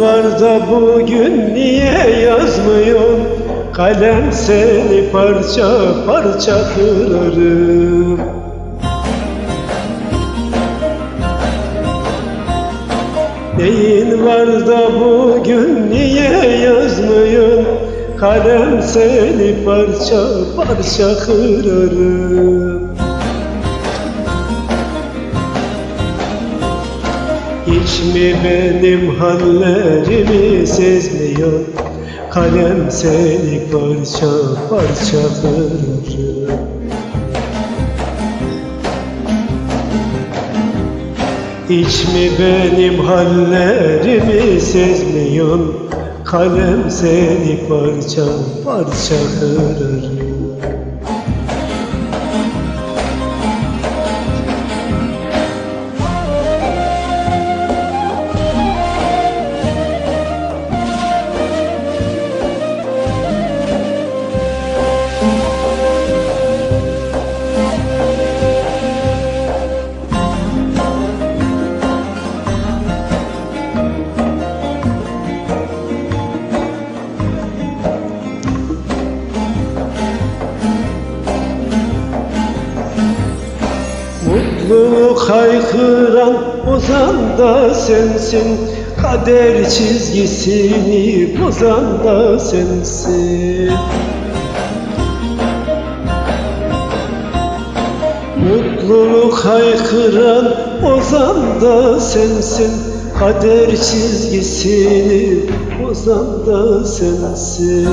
Var da bugün niye yazmıyorsun? Kalem seni parça parça kırarım Neyin var da bugün niye yazmıyorsun? Kalem seni parça parça kırarım Hiç mi benim hallerimi sezmiyor? Kalem seni parça parça kırarım Hiç mi benim hallerimi sezmiyorsun Kalem seni parça parça kırarım Mutluluk haykıran ozan da sensin. Kader çizgisini bozan da sensin. Mutluluk haykıran ozan da sensin. Kader çizgisini bozan da sensin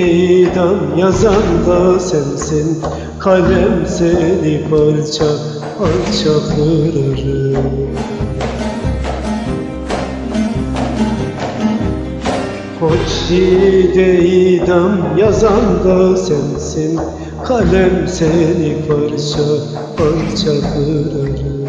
İdam yazan da sensin. Kalem seni parça parça kırarım. İdam yazan da sensin. Kalem seni parça parça kırarım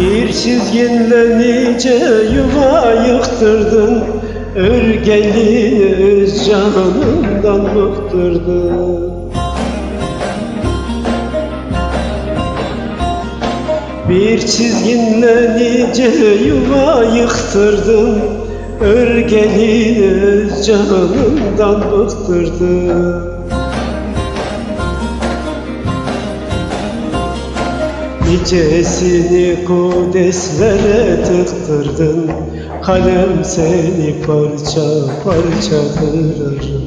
Bir çizginle nice yuva yıktırdın Örgelini öz canından bıktırdın Bir çizginle nice yuva yıktırdın Örgelini öz canından bıktırdın Nicesini kudeslere tıktırdın? Kalem seni parça parça kırarım.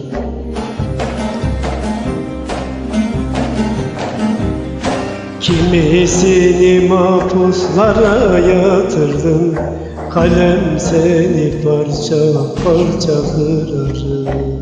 Kimisini mahpuslara yatırdın? Kalem seni parça parça kırarım